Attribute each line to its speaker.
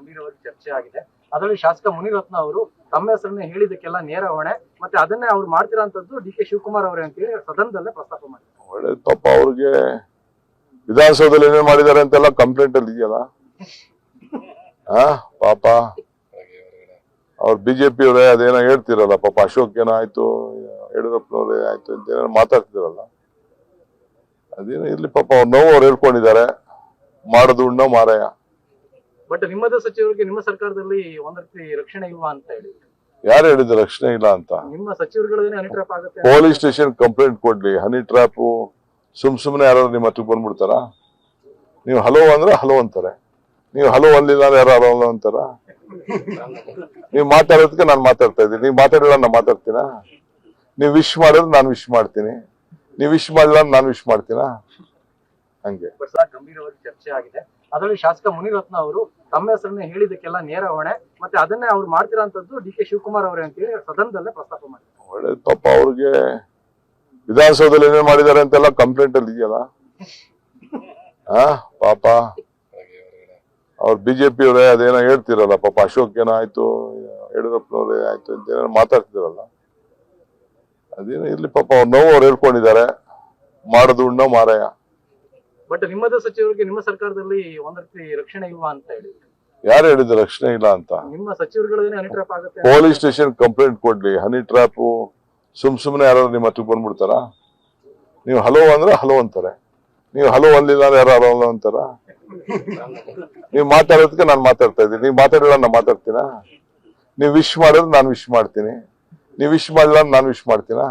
Speaker 1: ಗಂಭೀರವಾಗಿ ಚರ್ಚೆ ಆಗಿದೆ. ಅದರಲ್ಲಿ ಶಾಸಕ ಮುನಿರತ್ನ ಅವರು ತಮ್ಮ ಹೆಸರನ್ನ ಹೇಳಿದಕ್ಕೆಲ್ಲ ನೇರ ಹೊಣೆ. ಮತ್ತೆ ಅದನ್ನೇ ಅವ್ರು ಮಾಡ್ತಿರೋಂಥದ್ದು ಡಿ ಕೆ ಶಿವಕುಮಾರ್ ಅವರೇ ಅಂತೇಳಿ ಸದನದಲ್ಲೇ ಪ್ರಸ್ತಾಪ ಮಾಡಿದ್ದಾರೆ.
Speaker 2: ಒಳ್ಳೆ ಪಾಪ ಅವ್ರಿಗೆ ವಿಧಾನಸೌಧದಲ್ಲಿ ಏನೇನು ಮಾಡಿದ್ದಾರೆ ಅಂತೆಲ್ಲ ಕಂಪ್ಲೇಂಟ್ ಅಲ್ಲಿ ಇದೆಯಲ್ಲ? ಆ ಪಾಪ. ಅವ್ರ ಬಿಜೆಪಿ ಅವರೇ ಅದೇನೋ ಹೇಳ್ತಿರಲ್ಲ ಪಾಪ ಅಶೋಕ್ ಏನೋ ಆಯ್ತು ಯಡಿಯೂರಪ್ಪನವರೇ ಆಯ್ತು ಅಂತ ಏನೋ ಮಾತಾಡ್ತಿರಲ್ಲ? ಅದೇನೋ ಇರ್ಲಿ ಪಾಪ ಅವ್ರ ನೋವು ಅವ್ರು ಹೇಳ್ಕೊಂಡಿದ್ದಾರೆ. ಮಾಡೋದು ಉಣ್ಣೋ ಮಾರಾಯ.
Speaker 1: ಬಟ್ ನಿಮ್ಮದ ಸಚಿವರಿಗೆ ನಿಮ್ಮ ಸರ್ಕಾರದಲ್ಲಿ ಒಂದ್ ರೀತಿ ರಕ್ಷಣೆ ಇಲ್ವಾ ಅಂತ ಹೇಳಿ.
Speaker 2: ಯಾರು ಹೇಳಿದ್ರು ರಕ್ಷಣೆ ಇಲ್ಲ ಅಂತ?
Speaker 1: ನಿಮ್ಮ ಸಚಿವರುಗಳೇನೆ ಅನಿಟ್ರಾಪ್ ಆಗುತ್ತೆ
Speaker 2: ಪೊಲೀಸ್ ಸ್ಟೇಷನ್ ಕಂಪ್ಲೇಂಟ್ ಕೊಡ್ಲಿ. ಹನಿ ಟ್ರಾಪ್ ಸುಮ್ ಸುಮ್ನೆ ಯಾರು ನಿಮ್ಮ ಹತ್ರಕ್ಕೆ ಬಂದ್ಬಿಡ್ತಾರ? ನೀವು ಹಲೋ ಅಂದ್ರೆ ಹಲೋ ಅಂತಾರೆ. ನೀವು ಹಲೋ ಅಲ್ಲಿಲ್ಲ ಅಂದ್ರೆ ಯಾರು ಹಲೋ ಅಂತಾರ? ನೀವು ಮಾತಾಡೋದಕ್ಕೆ ನಾನು ಮಾತಾಡ್ತಾ ಇದ್ದೀನಿ. ನೀವು ಮಾತಾಡಿಲ್ಲ ನಾನು ಮಾತಾಡ್ತೀನ? ನೀವು ವಿಶ್ ಮಾಡಿದ್ರೆ ನಾನು ವಿಶ್ ಮಾಡ್ತೀನಿ. ನೀವು ವಿಶ್ ಮಾಡಿಲ್ಲ ನಾನು ವಿಶ್ ಮಾಡ್ತೀನಾ? ಹಂಗೆ.
Speaker 1: ಗಂಭೀರವಾಗಿ ಚರ್ಚೆ ಆಗಿದೆ. ಅದರಲ್ಲಿ ಶಾಸಕ ಮುನಿರತ್ನ ಅವರು ತಮ್ಮ ಹೆಸರನ್ನ ಹೇಳಿದಕ್ಕೆಲ್ಲ ನೇರ ಹೊಣೆ ಮತ್ತೆ ಅದನ್ನೇ ಅವ್ರು ಮಾಡ್ತಿರೋಂಥದ್ದು ಡಿ ಕೆ ಶಿವಕುಮಾರ್ ಅವರೇ ಅಂತೇಳಿ ಸದನದಲ್ಲೇ ಪ್ರಸ್ತಾಪ ಮಾಡಿದ್ರು
Speaker 2: ಒಳ್ಳೆ ಪಾಪ ಅವ್ರಿಗೆ ವಿಧಾನಸೌಧದಲ್ಲಿ ಏನೇ ಮಾಡಿದ್ದಾರೆ ಅಂತೆಲ್ಲ ಕಂಪ್ಲೇಂಟ್ ಅಲ್ಲಿ ಇದೆಯಲ್ಲ? ಆ ಪಾಪ. ಅವ್ರ ಬಿಜೆಪಿ ಅವರೇ ಅದೇನೋ ಹೇಳ್ತಿರಲ್ಲ ಪಾಪ ಅಶೋಕ್ ಏನೋ ಆಯ್ತು ಯಡಿಯೂರಪ್ಪನವರೇ ಆಯ್ತು ಅಂತ ಏನೋ ಮಾತಾಡ್ತಿರಲ್ಲ. ಅದೇನೋ ಇರ್ಲಿ ಪಾಪ ಅವ್ರ ನೋವು ಅವ್ರು ಹೇಳ್ಕೊಂಡಿದ್ದಾರೆ. ಮಾಡೋದು ಉಣ್ಣೋ ಮಾರಾಯ.
Speaker 1: ಬಟ್ ನಿಮ್ಮದ ಸಚಿವರಿಗೆ ನಿಮ್ಮ ಸರ್ಕಾರದಲ್ಲಿ ಒಂದ್ ರೀತಿ ರಕ್ಷಣೆ ಇಲ್ವಾ ಅಂತ ಹೇಳಿ.
Speaker 2: ಯಾರು ಹೇಳಿದ್ರು ರಕ್ಷಣೆ ಇಲ್ಲ ಅಂತ?
Speaker 1: ನಿಮ್ಮ ಸಚಿವರುಗಳೇನೆ ಅನಿಟ್ರಾಪ್ ಆಗುತ್ತೆ
Speaker 2: ಪೊಲೀಸ್ ಸ್ಟೇಷನ್ ಕಂಪ್ಲೇಂಟ್ ಕೊಡ್ಲಿ. ಹನಿ ಟ್ರಾಪ್ ಸುಮ್ ಸುಮ್ನೆ ಯಾರು ನಿಮ್ಮ ಹತ್ರಕ್ಕೆ ಬಂದ್ಬಿಡ್ತಾರ? ನೀವು ಹಲೋ ಅಂದ್ರೆ ಹಲೋ ಅಂತಾರೆ. ನೀವು ಹಲೋ ಅಲ್ಲಿಲ್ಲ ಅಂದ್ರೆ ಯಾರು ಹಲೋ ಅಂತಾರ? ನೀವು ಮಾತಾಡೋದಕ್ಕೆ ನಾನು ಮಾತಾಡ್ತಾ ಇದ್ದೀನಿ. ನೀವು ಮಾತಾಡಿಲ್ಲ ನಾನು ಮಾತಾಡ್ತೀನ? ನೀವು ವಿಶ್ ಮಾಡಿದ್ರೆ ನಾನು ವಿಶ್ ಮಾಡ್ತೀನಿ. ನೀವು ವಿಶ್ ಮಾಡಿಲ್ಲ ನಾನು ವಿಶ್ ಮಾಡ್ತೀನಾ?